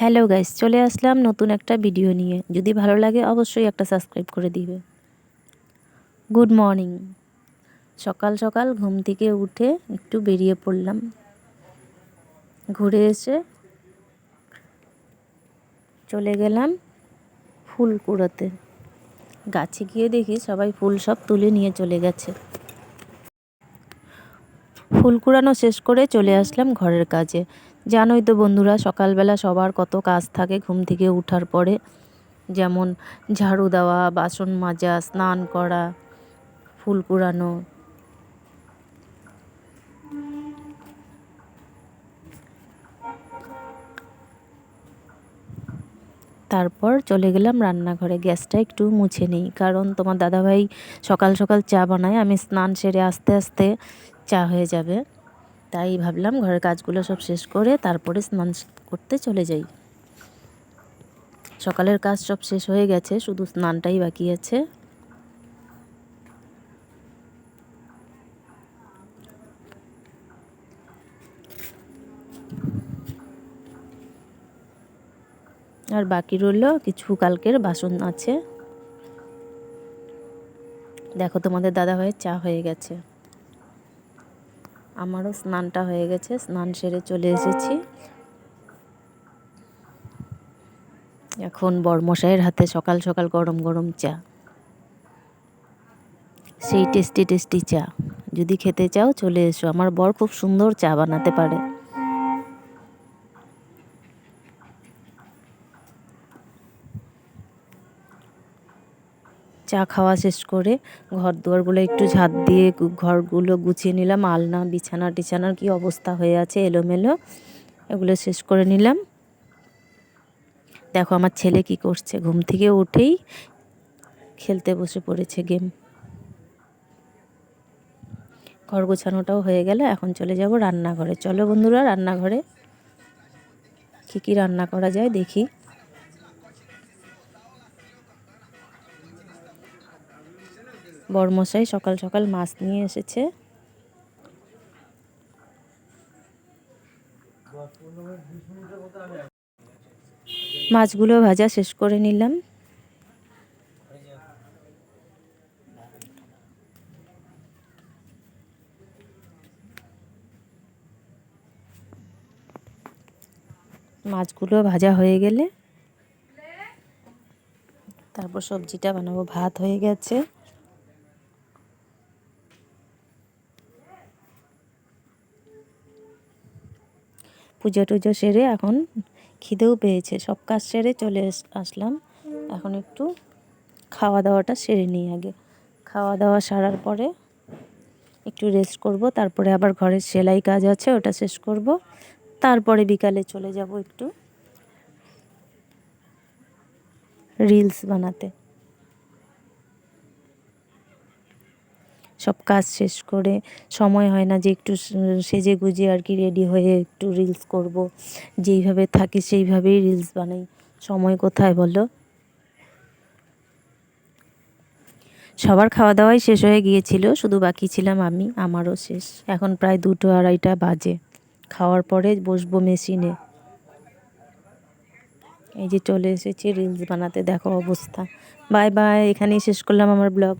Hello guys, চলে আসলাম নতুন একটা ভিডিও নিয়ে। যদি ভালো লাগে, অবশ্যই একটা সাবস্ক্রাইব করে দিবে। গুড মর্নিং সকাল সকাল ঘুম থেকে উঠে একটু বেরিয়ে পড়লাম। ঘুরে এসে চলে গেলাম ফুল কুড়োতে গাছে গিয়ে দেখি সবাই ফুল সব তুলে নিয়ে চলে গেছে। ফুল কুড়ানো শেষ করে চলে আসলাম ঘরের কাজে। জানোই তো বন্ধুরা, সকালবেলা সবার কত কাজ থাকে ঘুম থেকে উঠার পরে। যেমন ঝাড়ু দেওয়া, বাসন মাজা, স্নান করা, ফুল কুড়ানো। তারপর চলে গেলাম রান্নাঘরে। গ্যাসটা একটু মুছে নিই, কারণ তোমার দাদাভাই সকাল সকাল চা বানায়, আমি স্নান সেরে আস্তে আস্তে চা হয়ে যাবে। তাই ভাবলাম ঘরের কাজগুলো সব শেষ করে তারপরে স্নান করতে চলে যাই। সকালের কাজ সব শেষ হয়ে গেছে, শুধু স্নানটাই বাকি আছে। আর বাকি রইল কিছু কালকের বাসন আছে। দেখো তোমাদের দাদা ভাইয়ের চা হয়ে গেছে। আমারও স্নানটা হয়ে গেছে, স্নান সেরে চলে এসেছি। এখন বরমশাইয়ের হাতে সকাল সকাল গরম গরম চা। সেই টেস্টি টেস্টি চা। যদি খেতে চাও চলে এসো, আমার বর খুব সুন্দর চা বানাতে পারে। চা খাওয়া শেষ করে ঘর দুয়ারগুলো একটু ঝাঁট দিয়ে ঘরগুলো গুছিয়ে নিলাম। আলনা, বিছানা, টিছানার কি অবস্থা হয়ে আছে এলোমেলো? এগুলো শেষ করে নিলাম। দেখো, আমার ছেলে কি করছে? ঘুম থেকে উঠেই খেলতে বসে পড়েছে গেম। ঘর গোছানোটাও হয়ে গেল, এখন চলে যাব রান্নাঘরে। চলো বন্ধুরা, রান্নাঘরে কী কী রান্না করা যায় দেখি। বরমশাই সকাল সকাল মাছ নিয়ে এসেছে। মাছগুলো ভাজা শেষ করে নিলাম। মাছগুলো ভাজা হয়ে গেলে তারপর সবজিটা বানাবো, ভাত হয়ে গেছে। পুজো টুজো সেরে এখন খিদেও পেয়েছে। সব কাজ সেরে চলে আসলাম। এখন একটু খাওয়া দাওয়াটা সেরে নিই আগে। খাওয়া দাওয়া সারার পরে একটু রেস্ট করব, তারপরে আবার ঘরের সেলাই কাজ আছে, ওটা শেষ করব। তারপরে বিকালে চলে যাব একটু রিলস বানাতে। সব কাজ শেষ করে সময় হয় না যে একটু সেজে গুজে আর কি রেডি হয়ে একটু রিলস করব। যেইভাবে থাকি সেইভাবেই রিলস বানাই। সময় কোথায় বলো? সবার খাওয়া দাওয়াই শেষ হয়ে গিয়েছিল, শুধু বাকি ছিলাম আমি, আমারও শেষ। এখন প্রায় দুটো আড়াইটা বাজে। খাওয়ার পরে বসবো মেশিনে এই যে চলে এসেছি রিলস বানাতে, দেখো অবস্থা। বাই বাই এখানেই শেষ করলাম আমার ব্লগ